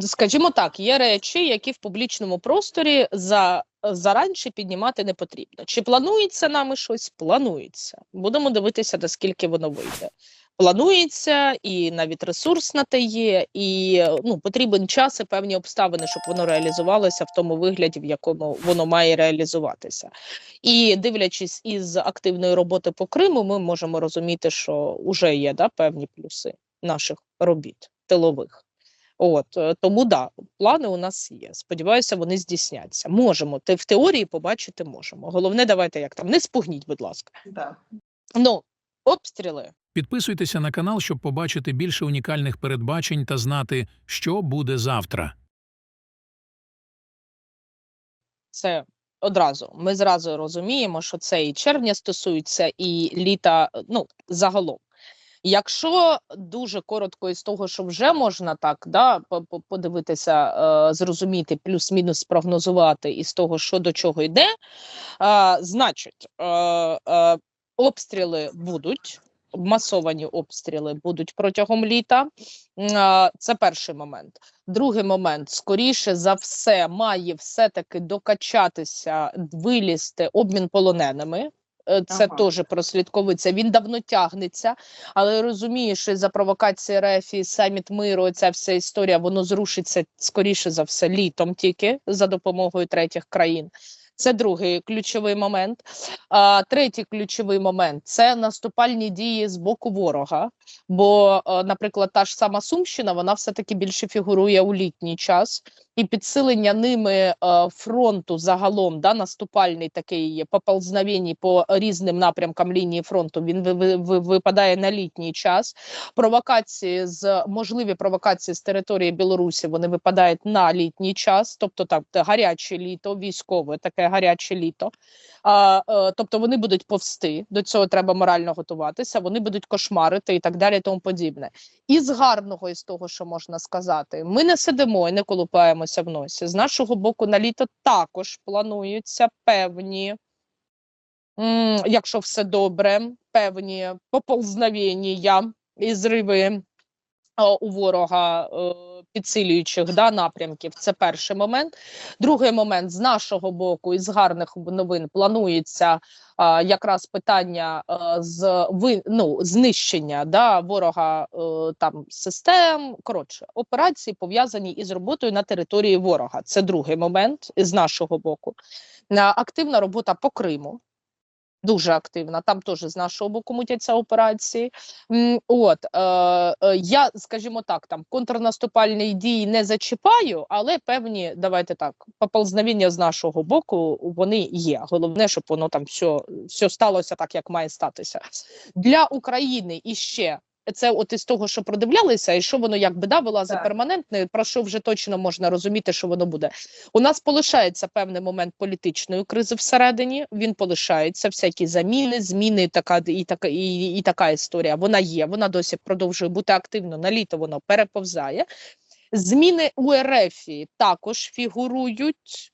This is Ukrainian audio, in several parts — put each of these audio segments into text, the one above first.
Скажімо так, є речі, які в публічному просторі за заранше піднімати не потрібно. Чи планується нами щось? Планується. Будемо дивитися, наскільки воно вийде. Планується, і навіть ресурс на те є, і ну потрібен час і певні обставини, щоб воно реалізувалося в тому вигляді, в якому воно має реалізуватися. І дивлячись із активної роботи по Криму, ми можемо розуміти, що вже є да, певні плюси наших робіт тилових. От е, тому да, плани у нас є. Сподіваюся, вони здійсняться. Можемо. Те в теорії побачити можемо. Головне, давайте як там не спугніть, будь ласка. Да. Ну обстріли. Підписуйтеся на канал, щоб побачити більше унікальних передбачень та знати, що буде завтра. Це одразу. Ми зразу розуміємо, що це і червня стосується, і літа. Ну загалом. Якщо дуже коротко із того, що вже можна так да, по- по- подивитися, е, зрозуміти, плюс-мінус спрогнозувати із того, що до чого йде, е, значить, е, обстріли будуть. Масовані обстріли будуть протягом літа. Це перший момент. Другий момент, скоріше за все, має все-таки докачатися, вилізти обмін полоненими. Е, Це Ага. теж прослідковується. Він давно тягнеться, але розумієш, що за провокації Рефі, саміт миру, ця вся історія, воно зрушиться скоріше за все літом тільки за допомогою третіх країн. Це другий ключовий момент. А, третій ключовий момент це наступальні дії з боку ворога. Бо, наприклад, та ж сама Сумщина, вона все-таки більше фігурує у літній час, і підсилення ними фронту загалом, да, наступальний такий поползновень по різним напрямкам лінії фронту, він ви- ви- ви- випадає на літній час. Провокації з можливі провокації з території Білорусі вони випадають на літній час, тобто так, гаряче літо, військове таке гаряче літо. А, е, тобто вони будуть повсти, до цього треба морально готуватися, вони будуть кошмарити і так далі, і тому подібне. І з гарного із того, що можна сказати, ми не сидимо і не колупаємося в носі. З нашого боку, на літо також плануються певні, якщо все добре, певні поползновення і зриви у ворога е, підсилюючих да, напрямків. Це перший момент. Другий момент з нашого боку, із гарних новин планується а, якраз питання з ну, знищення да, ворога е, там систем. Коротше, операції пов'язані із роботою на території ворога. Це другий момент з нашого боку. Активна робота по Криму. Дуже активна, там теж з нашого боку мутяться операції. От е, е, я, скажімо так, там контрнаступальні дії не зачіпаю, але певні, давайте так, поползновіння з нашого боку вони є. Головне, щоб воно там все, все сталося так, як має статися. Для України іще це от із того, що продивлялися, і що воно якби да, вилазить Так. перманентне, про що вже точно можна розуміти, що воно буде. У нас полишається певний момент політичної кризи всередині. Він полишається, всякі заміни, зміни, така і така і, і така історія. Вона є. Вона досі продовжує бути активно. На літо воно переповзає. Зміни у РФ також фігурують.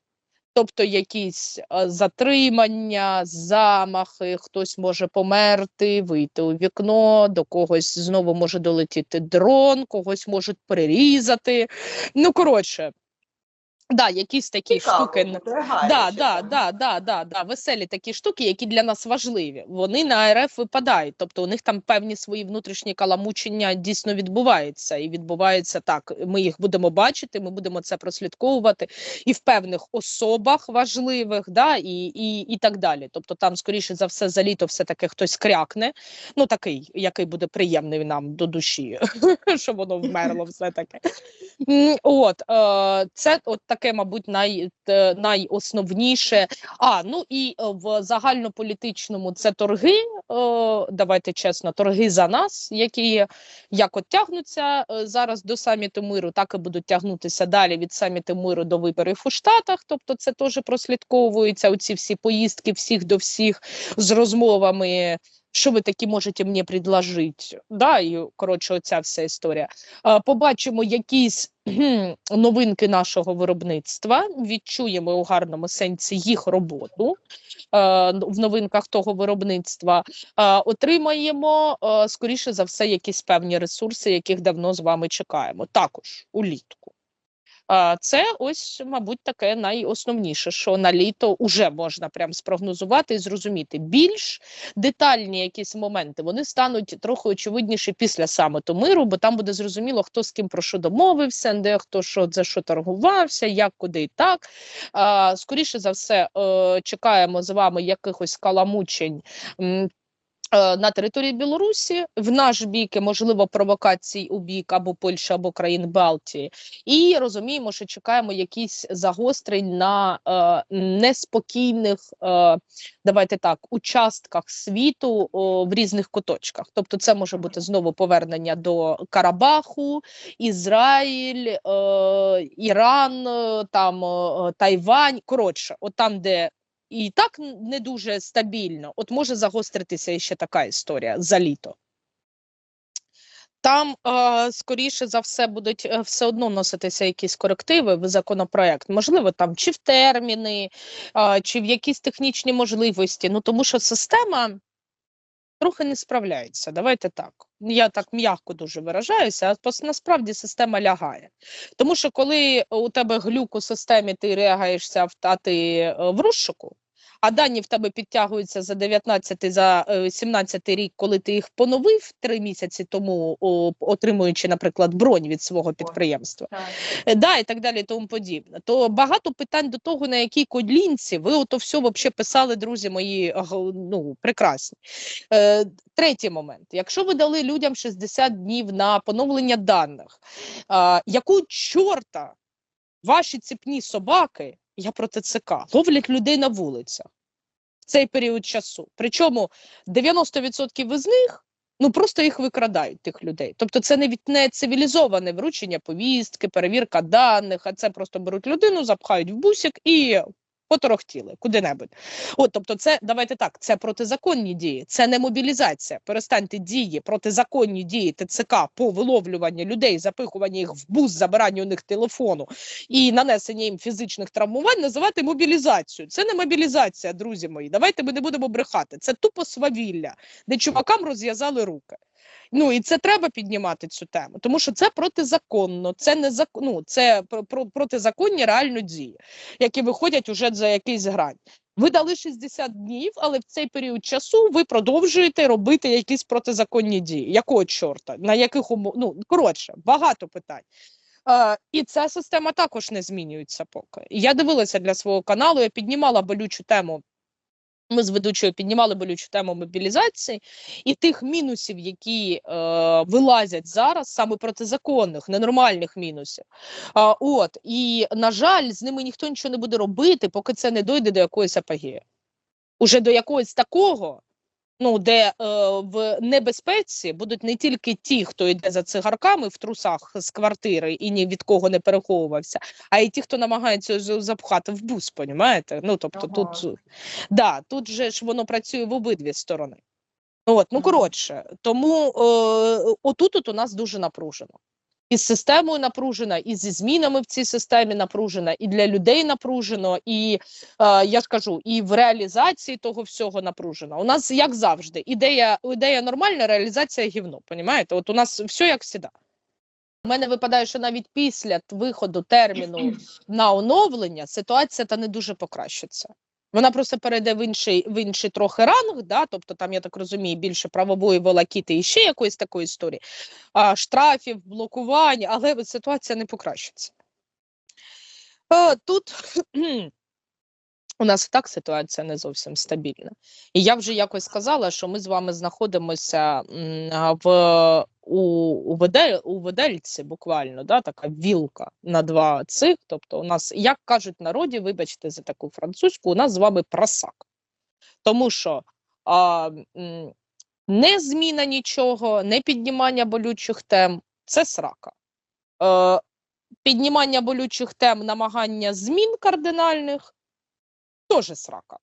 Тобто якісь е, затримання, замахи, хтось може померти, вийти у вікно, до когось знову може долетіти дрон, когось можуть прирізати. Ну, коротше, да, якісь такі Цікаво штуки. Да, да, да, да, да, да, веселі такі штуки, які для нас важливі. Вони на РФ випадають. Тобто у них там певні свої внутрішні каламучення дійсно відбуваються. І відбувається так. Ми їх будемо бачити, ми будемо це прослідковувати і в певних особах важливих, да, і, і, і так далі. Тобто, там, скоріше за все, за літо все-таки хтось крякне. Ну, такий, який буде приємний нам до душі, щоб воно вмерло все таке. От е, це от таке, мабуть, най, найосновніше. А ну і е, в загальнополітичному це торги. Е, давайте чесно, торги за нас, які як от тягнуться зараз до саміту миру, так і будуть тягнутися далі від саміту миру до виборів у Штатах. Тобто, це теж прослідковується. Оці всі поїздки всіх до всіх з розмовами. Що ви такі можете мені предложити? Да, і коротше, оця вся історія. Побачимо якісь новинки нашого виробництва, відчуємо у гарному сенсі їх роботу в новинках того виробництва. Отримаємо, скоріше за все, якісь певні ресурси, яких давно з вами чекаємо. Також улітку. Це ось, мабуть, таке найосновніше, що на літо вже можна прям спрогнозувати і зрозуміти. Більш детальні якісь моменти вони стануть трохи очевидніші після саміту миру, бо там буде зрозуміло, хто з ким про що домовився, де хто що за що торгувався, як куди і так. Скоріше за все, е, чекаємо з вами якихось каламучень. Е, На території Білорусі в наш бік можливо провокацій у бік або Польщі, або країн Балтії, і розуміємо, що чекаємо якісь загострень на е, неспокійних, е, давайте так, участках світу о, в різних куточках. Тобто, це може бути знову повернення до Карабаху, Ізраїль, е, Іран, е, там е, Тайвань. Коротше, от там, де і так не дуже стабільно, от може загостритися ще така історія за літо. Там, е, скоріше за все, будуть е, все одно вноситися якісь корективи в законопроект. Можливо, там чи в терміни, е, чи в якісь технічні можливості. Ну тому що система трохи не справляються. Давайте так. Я так м'яко дуже виражаюся, а насправді система лягає. Тому що коли у тебе глюк у системі, ти реагаєшся а ти е, в розшуку, а дані в тебе підтягуються за 19 за е, 17 рік, коли ти їх поновив три місяці тому, отримуючи, наприклад, бронь від свого підприємства. Е, да, і так далі, і тому подібне. То багато питань до того, на якій колінці ви ото все вообще писали, друзі мої, ну, прекрасні. Е, третій момент. Якщо ви дали людям 60 днів на поновлення даних, яку чорта ваші ціпні собаки, я проти ЦК. ловлять людей на вулицях в цей період часу? Причому 90% із них ну просто їх викрадають, тих людей. Тобто це не від не цивілізоване вручення повістки, перевірка даних, а це просто беруть людину, запхають в бусик і поторохтіли куди-небудь. От, тобто, це давайте так, це протизаконні дії, це не мобілізація. Перестаньте дії, протизаконні дії ТЦК по виловлюванню людей, запихуванню їх в бус, забиранню у них телефону і нанесення їм фізичних травмувань, називати мобілізацію. Це не мобілізація, друзі мої. Давайте ми не будемо брехати. Це тупо свавілля, де чувакам розв'язали руки. Ну і це треба піднімати цю тему, тому що це протизаконно, це не зак... ну, це про, про, протизаконні реально дії, які виходять уже за якийсь грань. Ви дали 60 днів, але в цей період часу ви продовжуєте робити якісь протизаконні дії. Якого чорта? На яких умов? Ну коротше, багато питань. Е, і ця система також не змінюється поки. Я дивилася для свого каналу, я піднімала болючу тему. Ми з ведучою піднімали болючу тему мобілізації і тих мінусів, які е, вилазять зараз, саме протизаконних, ненормальних мінусів. А, от і на жаль, з ними ніхто нічого не буде робити, поки це не дойде до якоїсь апогії. Уже до якогось такого, ну де е, в небезпеці будуть не тільки ті, хто йде за цигарками в трусах з квартири і ні від кого не переховувався, а й ті, хто намагається запхати в бус, понімаєте? Ну тобто Ага. тут да, тут же ж воно працює в обидві сторони. От, ну коротше, тому е, отут от у нас дуже напружено. І з системою напружена, і зі змінами в цій системі напружена, і для людей напружено, і е, я скажу, і в реалізації того всього напружено. У нас як завжди, ідея, ідея нормальна, реалізація гівно. Понімаєте? От у нас все як завжди. У мене випадає, що навіть після виходу терміну на оновлення ситуація та не дуже покращиться. Вона просто перейде в інший, в інший трохи ранг, да? тобто там, я так розумію, більше правової волокіти і ще якоїсь такої історії, а, штрафів, блокувань, але ситуація не покращиться. Е, тут у нас так ситуація не зовсім стабільна. І я вже якось сказала, що ми з вами знаходимося в у, у, Ведель, у Ведельці буквально, да, така вілка на два цих. Тобто, у нас, як кажуть народі, вибачте за таку французьку, у нас з вами просак. Тому що а, не зміна нічого, не піднімання болючих тем це срака. Е, піднімання болючих тем, намагання змін кардинальних теж срака.